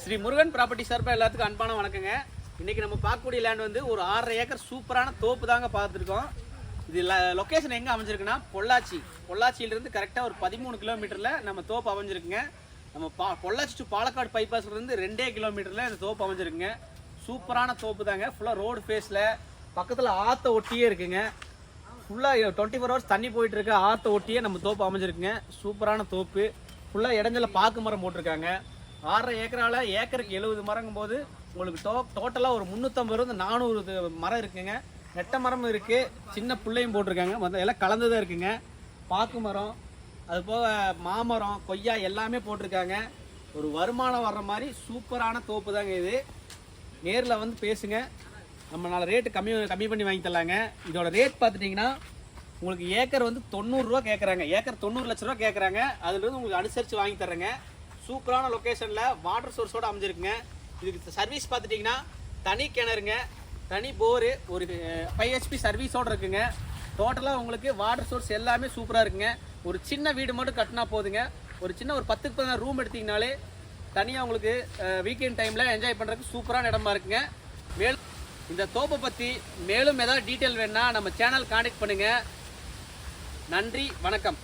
Sri Murugan property சார்பாக எல்லாத்துக்கும் அன்பான வணக்கங்க. இன்றைக்கி நம்ம பார்க்கக்கூடிய லேண்ட் வந்து ஒரு ஆறரை ஏக்கர் சூப்பரான தோப்பு தாங்க பார்த்துருக்கோம். இது லொக்கேஷன் எங்கே அமைஞ்சிருக்குன்னா பொள்ளாச்சி. பொள்ளாச்சியிலிருந்து கரெக்டாக ஒரு பதிமூணு கிலோமீட்டரில் நம்ம தோப்பு அமைஞ்சிருக்குங்க. நம்ம பா பொள்ளாச்சி டு பாலக்காடு பைபாஸ்லேருந்து ரெண்டே கிலோமீட்டரில் இந்த தோப்பு அமைஞ்சிருக்குங்க. சூப்பரான தோப்பு தாங்க. ஃபுல்லாக ரோடு ஃபேஸில் பக்கத்தில் ஆற்ற ஒட்டியே இருக்குங்க. ஃபுல்லாக டுவெண்ட்டி ஃபோர் ஹவர்ஸ் தண்ணி போயிட்டு இருக்க ஆற்ற ஒட்டியே நம்ம தோப்பு அமைஞ்சிருக்குங்க. சூப்பரான தோப்பு. ஃபுல்லாக இடைஞ்சல பாக்கு மரம் போட்டிருக்காங்க. ஆறரை ஏக்கரால் ஏக்கருக்கு எழுபது மரங்கும் போது உங்களுக்கு டோ டோட்டலாக ஒரு முந்நூற்றம்பது இருந்து நானூறு மரம் இருக்குங்க. நெட்ட மரமும் இருக்குது சின்ன பிள்ளையும் போட்டிருக்காங்க. மொத்தம் எல்லாம் கலந்து தான் இருக்குங்க. பாக்கு மரம் அது போக மாமரம் கொய்யா எல்லாமே போட்டிருக்காங்க. ஒரு வருமானம் வர்ற மாதிரி சூப்பரான தோப்பு தாங்க இது. நேரில் வந்து பேசுங்க. நம்மளால் ரேட்டு கம்மி கம்மி பண்ணி வாங்கி தரலாங்க. இதோட ரேட் பார்த்துட்டிங்கன்னா உங்களுக்கு ஏக்கர் வந்து தொண்ணூறுரூவா கேட்குறாங்க ஏக்கர் தொண்ணூறு லட்ச ரூபா கேட்குறாங்க அதுலேருந்து உங்களுக்கு அனுசரித்து வாங்கி தர்றேங்க. சூப்பரான லொக்கேஷனில் வாட்டர் சோர்ஸோட அமைஞ்சிருக்குங்க. இதுக்கு சர்வீஸ் பார்த்துட்டிங்கன்னா தனி கிணறுங்க தனி போரு ஒரு ஃபைவ் ஹெச்பி சர்வீஸோடு இருக்குங்க. டோட்டலாக உங்களுக்கு வாட்டர் சோர்ஸ் எல்லாமே சூப்பராக இருக்குங்க. ஒரு சின்ன வீடு மட்டும் கட்டினா போதுங்க. ஒரு சின்ன ஒரு பத்துக்கு பதினாறு ரூம் எடுத்திங்கனாலே தனியாக உங்களுக்கு வீக்கெண்ட் டைமில் என்ஜாய் பண்ணுறதுக்கு சூப்பரான இடமா இருக்குங்க. மேலும் இந்த தோப்பை பற்றி மேலும் ஏதாவது டீட்டெயில் வேணுன்னா நம்ம சேனல் காண்டாக்ட் பண்ணுங்கள் நன்றி வணக்கம்.